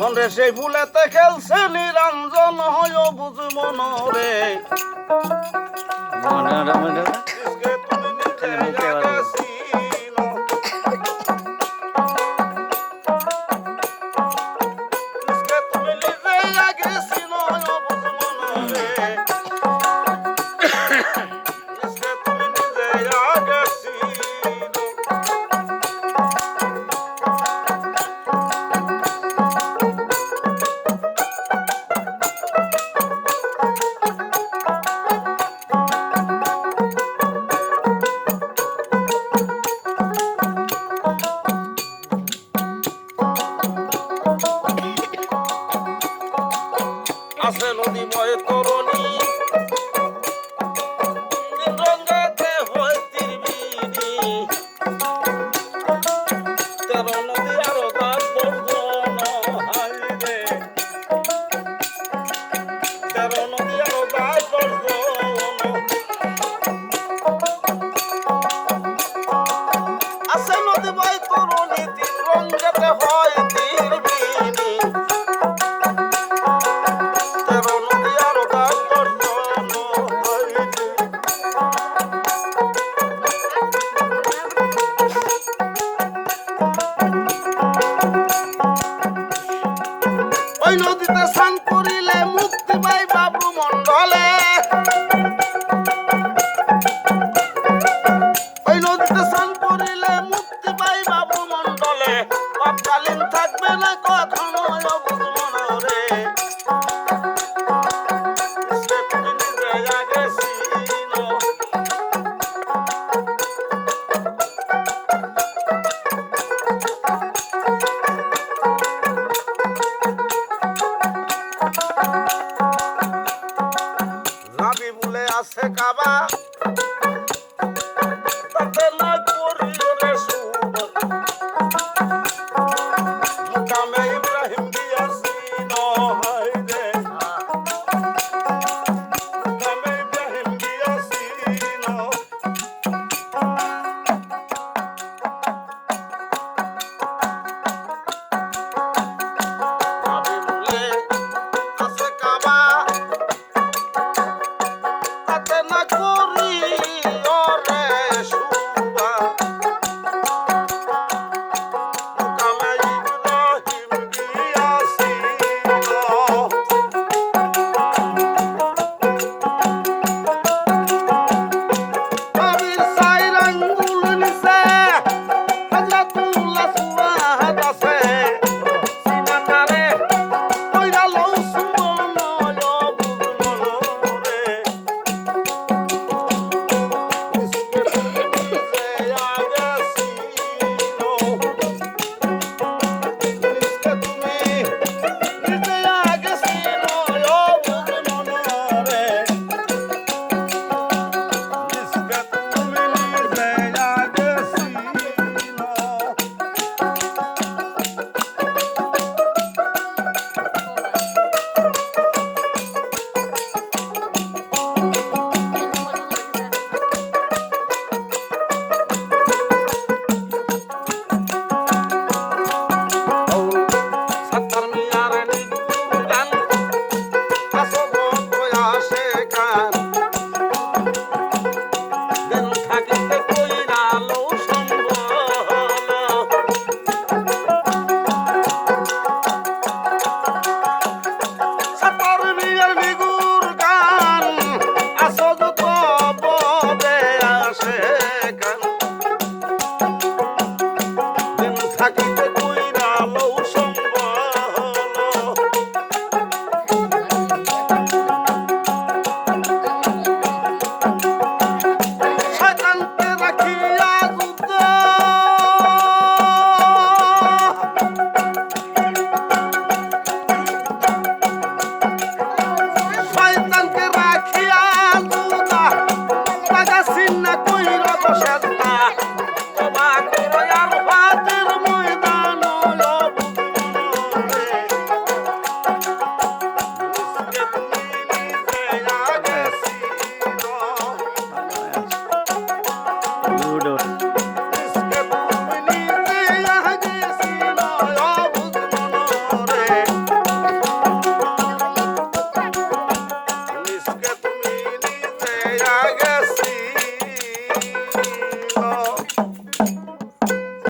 মনরে সেই ভুলেতে খেলছে নিরঞ্জন হয় বুঝ মনরে। মনে আছে নদীময় তরণী আছে